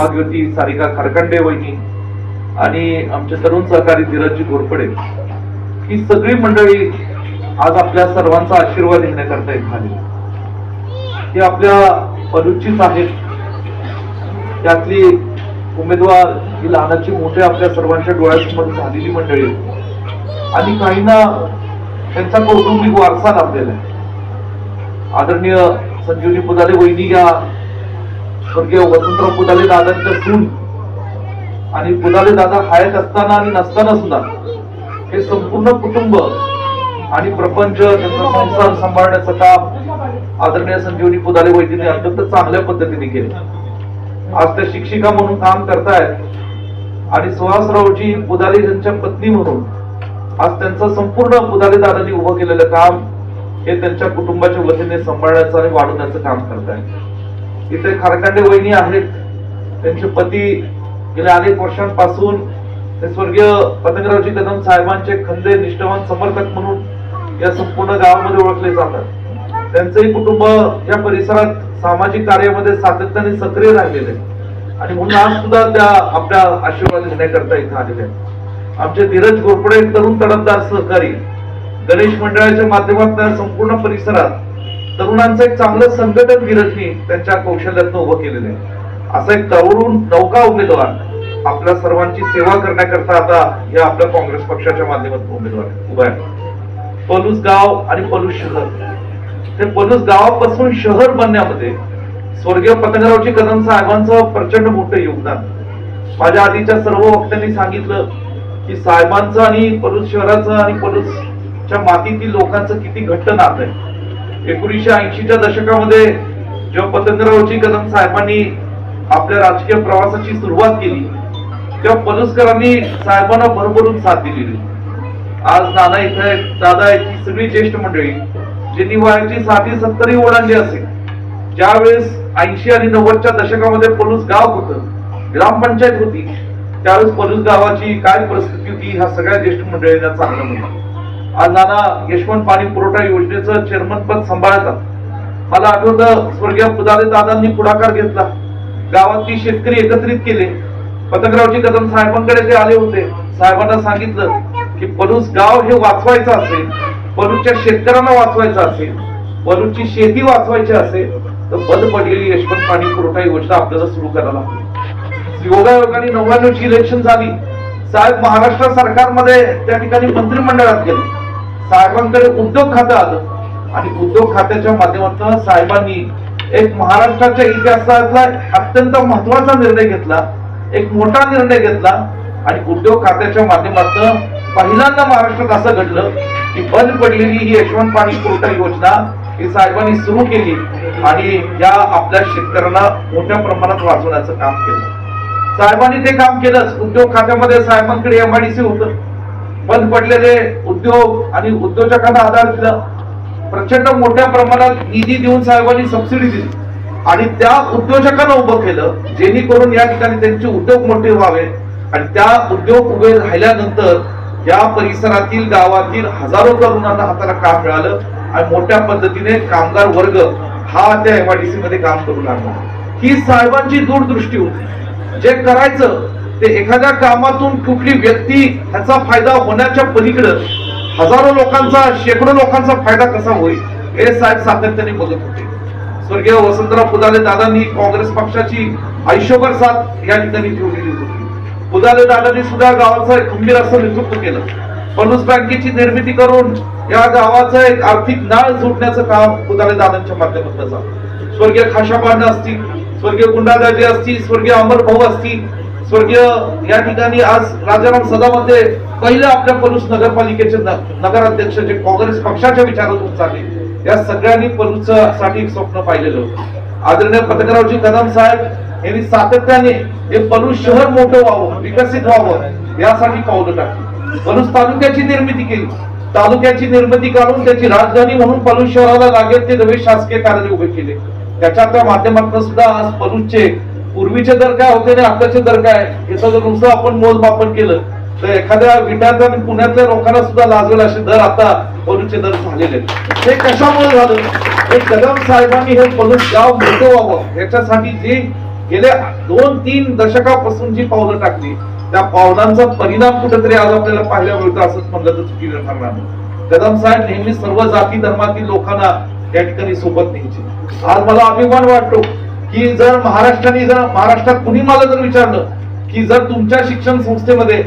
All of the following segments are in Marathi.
भाग्यवती सारिका खारखंडे वहिनी आणि आमचे तरुण सहकारी धीरजी घोरपडे. ही सगळी मंडळी आज आपल्या सर्वांचा आशीर्वाद घेण्याकरता एक झाली ती आपल्या पलूचीच आहेत. त्यातली उमेदवार ही लहानाची मोठे आपल्या सर्वांच्या डोळ्यासमोर झालेली मंडळी आणि काहींना त्यांचा कौटुंबिक वारसा लाभलेला आहे. आदरणीय संजीवनी पुदाले वहिनी या स्वर्गीय वसंतराव पुदाले दादांच्या सून आणि पुदाले दादा हयात असताना आणि नसताना सुद्धा हे संपूर्ण कुटुंब आणि प्रपंच त्यांचा संसार सांभाळण्याचं काम आदरणीय संजीवनी पुदाले वैद्यने अत्यंत चांगल्या पद्धतीने केलं. आज त्या शिक्षिका म्हणून काम करतायत आणि सुहासरावजी पुदाले यांच्या पत्नी म्हणून आज त्यांचं संपूर्ण पुदाले दादांनी उभं केलेलं काम हे त्यांच्या कुटुंबाच्या वतीने सांभाळण्याचं आणि वाढवण्याचं काम करतायत. इथे खारकांडे वहिनी आहेत. त्यांचे पती गेल्या अनेक वर्षांपासून ते स्वर्गीय पतंगरावजी कदम साहेबांचे खंदे निष्ठावान समर्थक म्हणून या संपूर्ण गावामध्ये ओळखले जातात. त्यांचंही कुटुंब या परिसरात सामाजिक कार्यामध्ये सातत्याने सक्रिय राहिलेले आणि म्हणून आज सुद्धा त्या आपल्या आशीर्वाद घेण्याकरता इथं आलेले आहेत. आमचे धीरज घोरपडे तरुण तडफदार सहकारी गणेश मंडळाच्या माध्यमातून संपूर्ण परिसरात तरुणांचं एक चांगलं संघटन धीरजनी त्यांच्या कौशल्यातनं उभं केलेलं आहे. असा एक तरुण नौका उमेदवार आपल्या सर्वांची सेवा करण्याकरता आता या आपल्या काँग्रेस पक्षाच्या माध्यमातून उमेदवार उभा आहे पलूस गाव आणि पलूस शहर. ते पलूस गावापासून शहर बनण्यामध्ये स्वर्गीय पतंगरावजी कदम साहेबांचं प्रचंड मोठं योगदान. माझ्या आधीच्या सर्व वक्त्यांनी सांगितलं की साहेबांचं आणि पलूस शहराचं आणि पलूसच्या मातीतील लोकांचं किती घट्ट नातं आहे. एकोणीसशे ऐंशीच्या दशकामध्ये जेव्हा पतंगरावजी कदम साहेबांनी आपल्या राजकीय प्रवासाची सुरुवात केली तेव्हा पलुसकरांनी साहेबांना भरभरून साथ दिलेली. आज नाना इथे दादा याची ही सगळी ज्येष्ठ मंडळी ज्यांनी वयाची साधी सत्तरी ओलांडली असेल ज्यावेळेस ऐंशी आणि नव्वदच्या दशकामध्ये पलूस गाव होतं ग्रामपंचायत होती त्यावेळेस पलूस गावाची काय परिस्थिती होती ह्या सगळ्या ज्येष्ठ मंडळींना चांगलं म्हणलं नाना यशवंत पाणी पुरवठा योजनेचं चेअरमन पद सांभाळतात. मला आठवतं स्वर्गीय पुदाले दादांनी पुढाकार घेतला. गावातली शेतकरी एकत्रित केले. पतंगरावजी कदम साहेबांकडे ते आले होते. साहेबांना सांगितलं की पलूस गाव हे वाचवायचं असेल पलूसच्या शेतकऱ्यांना वाचवायचं असेल पलूसची शेती वाचवायची असेल तर बंद पडलेली यशवंत पाणी पुरवठा योजना आपल्याला सुरू करायला योगायोगाने नव्याण्णवची इलेक्शन झाली. साहेब महाराष्ट्र सरकारमध्ये त्या ठिकाणी मंत्रिमंडळात गेले. साहेबांकडे उद्योग खातं आलं. आणि उद्योग खात्याच्या माध्यमातून साहेबांनी एक महाराष्ट्राच्या इतिहासातला अत्यंत महत्त्वाचा निर्णय घेतला. एक मोठा निर्णय घेतला. आणि उद्योग खात्याच्या माध्यमातून पहिल्यांदा महाराष्ट्रात असं घडलं की बंद पडलेली ही यशवंत पाणी पुरवठा योजना ही साहेबांनी सुरू केली आणि या आपल्या शेतकऱ्यांना मोठ्या प्रमाणात वाचवण्याचं काम केलं. साहेबांनी ते काम केलंच. उद्योग खात्यामध्ये साहेबांकडे एमआयडीसी होतं. बंद पडलेले उद्योग आणि उद्योजकांना आधार दिला. प्रचंड मोठ्या प्रमाणात निधी देऊन साहेबांनी सबसिडी दिली. आणि त्या उद्योजकांना उभं केलं जेणेकरून या ठिकाणी त्यांचे उद्योग मोठे व्हावे. आणि त्या उद्योग उभे राहिल्यानंतर या परिसरातील गावातील हजारो तरुणांना हाताला काम मिळालं आणि मोठ्या पद्धतीने कामगार वर्ग हा त्या एमआयडीसी मध्ये काम करू लागला. ही साहेबांची दूरदृष्टी होती. जे करायचं ते एखाद्या कामातून कुठली व्यक्ती ह्याचा फायदा होण्याच्या पलीकडं हजारो लोकांचा शेकडो लोकांचा फायदा कसा होईल हे साहेब सातत्याने बघत होते. स्वर्गीय वसंतराव पुदाले दादांनी काँग्रेस पक्षाची आयुष्यभर साथ या ठिकाणी ठेवलेली होती. पुदाले दादांनी सुद्धा गावाचं एक खंबीर असं नेतृत्व केलं. पणूस बँकेची निर्मिती करून या गावाचं एक आर्थिक नाळ जोडण्याचं काम पुदाले दादांच्या माध्यमातून झालं. स्वर्गीय खाशाबांना असतील स्वर्गीय गुंडादाजी असतील स्वर्गीय अमर भाऊ असतील स्वर्गीय या ठिकाणी आज राजाराम सदामध्ये पहिले आपल्या पलूस नगरपालिकेचे नगराध्यक्ष जे काँग्रेस पक्षाच्या विचारातून चालले या सगळ्यांनी पलूससाठी एक स्वप्न पाहिलेलं होतं. आदरणीय पतंगरावजी कदम साहेब यांनी सातत्याने हे पलूस शहर मोठं व्हावं विकसित व्हावं यासाठी पावलं टाकली. पलूस तालुक्याची निर्मिती केली. तालुक्याची निर्मिती करून त्याची राजधानी म्हणून पलूस शहराला लागेल ते नवे शासकीय कार्यालय उभे केले. त्याच्या त्या माध्यमातून सुद्धा आज पलूसचे पूर्वीचे दर काय होते आणि आताचे दर काय? याचा जर नुसतं आपण मोजमापन केलं तर एखाद्या विट्याच्या आणि पुण्यातल्या लोकांना सुद्धा लाजवेल असे दर आता पलूचे दर झालेले हे कशामुळे झालं? हे कदम साहेबांनी हे पलूस गाव मोठं व्हावं याच्यासाठी जे गेल्या दोन तीन दशकापासून जी पावलं टाकली त्या पावलांचा परिणाम कुठेतरी आज आपल्याला पाहायला मिळतो असंच म्हणलं तर चुकीचं ठरणार नाही. कदम साहेब नेहमी सर्व जाती धर्मातील लोकांना या ठिकाणी सोबत न्यायचे. आज मला अभिमान वाटतो की जर महाराष्ट्राने जर महाराष्ट्रात कुणी मला जर विचारलं की जर तुमच्या शिक्षण संस्थेमध्ये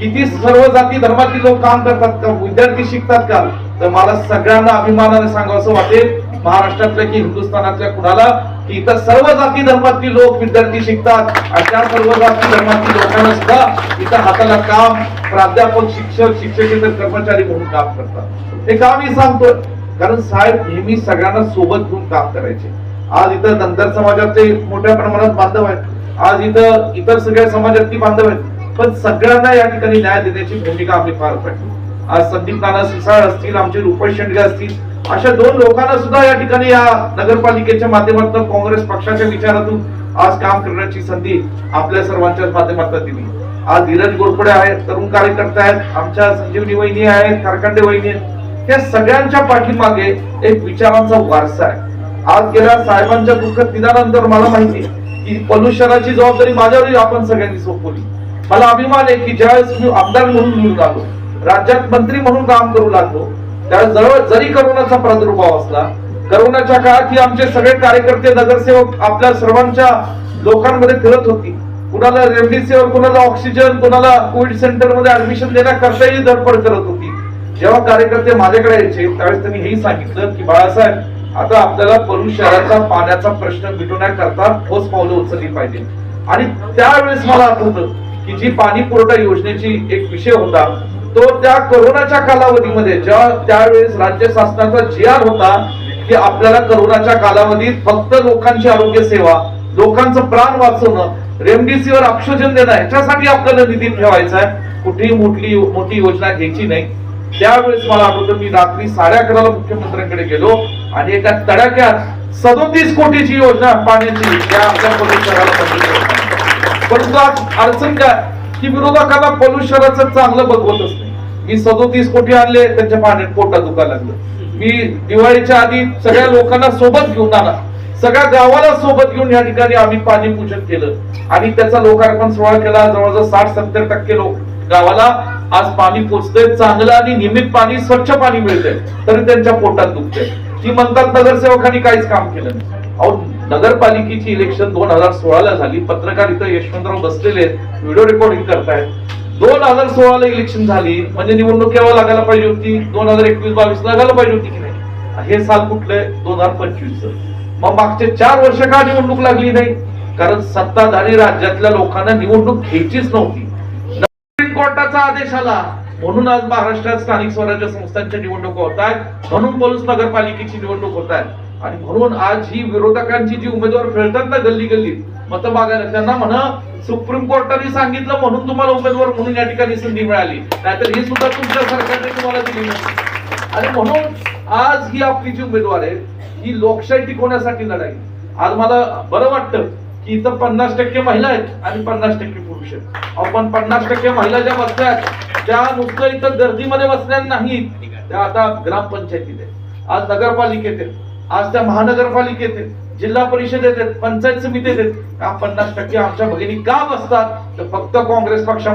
किती सर्व जाती धर्मातली लोक काम करतात का विद्यार्थी शिकतात का तर मला सगळ्यांना अभिमानाने सांगावं वाटेल. महाराष्ट्रातल्या की हिंदुस्थानातल्या कुणाला की इथं सर्व जाती धर्मातली लोक विद्यार्थी शिकतात आणि त्या सर्व जाती धर्मातील लोकांना सुद्धा इथं हाताला काम प्राध्यापक शिक्षक शिक्षकेतर कर्मचारी म्हणून काम करतात. हे काम मी सांगतोय? कारण साहेब नेहमी सगळ्यांना सोबत घेऊन काम करायचे. आज इथं धनगर समाजाचे मोठ्या प्रमाणात बांधव आहेत. आज इथं इतर सगळ्या समाजातली बांधव आहेत. पण सगळ्यांना या ठिकाणी न्याय देण्याची भूमिका आम्ही पार पाडली. आज संदीप नाना सिसाळ असतील आमचे रुपेश शेंडगे असतील अशा दोन लोकांना सुद्धा या ठिकाणी या नगरपालिकेच्या माध्यमातून काँग्रेस पक्षाच्या विचारातून आज काम करण्याची संधी आपल्या सर्वांच्या माध्यमातून दिली. आज धीरज गोरपडे आहेत तरुण कार्यकर्ते आहेत आमच्या संजीवनी वहिनी आहेत कारखंडे वहिनी आहेत. त्या सगळ्यांच्या पाठीमागे एक विचारांचा वारसा आहे. आज गेल्या साहेबांच्या दुःखद निदानानंतर मला माहिती की पॉल्युशनाची जबाबदारी माझ्यावर आपण सगळ्यांनी सोपवली. मला अभिमान आहे की ज्यावेळेस मी आमदार म्हणून निवडून आलो राज्यात मंत्री म्हणून काम करू लागलो त्यावेळेस जवळ जरी करोनाचा प्रादुर्भाव असला करोनाच्या काळात ही आमचे सगळे कार्यकर्ते नगरसेवक आपल्या सर्वांच्या लोकांमध्ये फिरत होती. कुणाला रेमडेसिवीर कुणाला ऑक्सिजन कुणाला कोविड सेंटरमध्ये ऍडमिशन देण्याकरताही धडपड करत होती. जेव्हा कार्यकर्ते माझ्याकडे यायचे त्यावेळेस त्यांनी हेही सांगितलं की बाळासाहेब आता आपल्याला परू शहराचा पाण्याचा प्रश्न मिटवण्याकरता ठोस पावलं उचलली पाहिजे. आणि त्यावेळेस मला आठवत की जी पाणी पुरवठा योजनेची एक विषय होता तो त्या करोनाच्या कालावधीमध्ये जेव्हा त्यावेळेस राज्य शासनाचा जी आर होता की आपल्याला करोनाच्या कालावधीत फक्त लोकांची आरोग्य सेवा लोकांचं प्राण वाचवणं रेमडेसिवीर ऑक्सिजन देणं ह्याच्यासाठी आपल्याला निधी ठेवायचा आहे. कुठेही मोठी मोठी योजना घ्यायची नाही. त्यावेळेस मला आठवतं मी रात्री साडे अकराला मुख्यमंत्र्यांकडे गेलो. आणि एका तडाक्यात सदोतीस कोटीची योजना पाण्याची त्या आपल्या परंतु आज अडचण काय? की विरोधकाला पलूस शहराचं चांगलं बघवतच नाही. मी सदोतीस कोटी आणले त्यांच्या पाण्यात पोटात दुखायला लागलं. मी दिवाळीच्या आधी सगळ्या लोकांना सोबत घेऊन आला. सगळ्या गावाला सोबत घेऊन या ठिकाणी आम्ही पाणी पूजन केलं. आणि त्याचा लोकार्पण सोहळा केला. जवळजवळ साठ सत्तर टक्के लोक गावाला आज पाणी पोचतंय चांगलं आणि नियमित पाणी स्वच्छ पाणी मिळतंय. तरी त्यांच्या पोटात दुखतंय. ती म्हणतात नगरसेवकांनी काहीच काम केलं नाही. अहो नगरपालिकेची इलेक्शन दोन हजार सोळाला झाली. पत्रकार इथं यशवंतराव बसलेले आहेत. व्हिडिओ रेकॉर्डिंग करतायत. दोन हजार सोळाला इलेक्शन झाली. म्हणजे निवडणूक केव्हा लागायला पाहिजे होती. दोन हजार एकवीस बावीस लागायला पाहिजे होती की नाही? हे साल कुठलंय दोन हजार पंचवीस मग मागचे चार वर्ष का निवडणूक लागली नाही? कारण सत्ताधारी राज्यातल्या लोकांना निवडणूक घ्यायचीच नव्हती. सुप्रीम कोर्टाचा आदेश आला. म्हणून आज महाराष्ट्रात स्थानिक स्वराज्य संस्थांच्या निवडणुका होत आहेत. म्हणून पोलीस नगरपालिकेची निवडणूक होत आहे आणि म्हणून आज ही विरोधकांची जी उमेदवार खेळतात ना गल्ली गल्लीत मत मागायला त्यांना म्हणा सुप्रीम कोर्टाने सांगितलं म्हणून तुम्हाला उमेदवार म्हणून या ठिकाणी संधी मिळाली. नाहीतर ही सुद्धा तुमच्या सरकारने तुम्हाला दिली आणि म्हणून आज ही आपली जी उमेदवार आहे ही लोकशाही टिकवण्यासाठी लढाई. आज मला बरं वाटतं की इथं पन्नास टक्के महिला आहेत आणि पन्नास टक्के पुरुष आहेत. पण पन्नास टक्के महिला ज्या बसल्यात त्या नुसतं इथं गर्दीमध्ये बसल्या नाहीत. त्या आता ग्रामपंचायतीत आहेत. आज नगरपालिकेत आहेत. आज त्या महानगरपालिकेत आहेत. जिल्हा परिषदेत आहेत. पंचायत समितीत आहेत. का पन्नास टक्के आमच्या भगिनी का बसतात? तर फक्त काँग्रेस पक्षा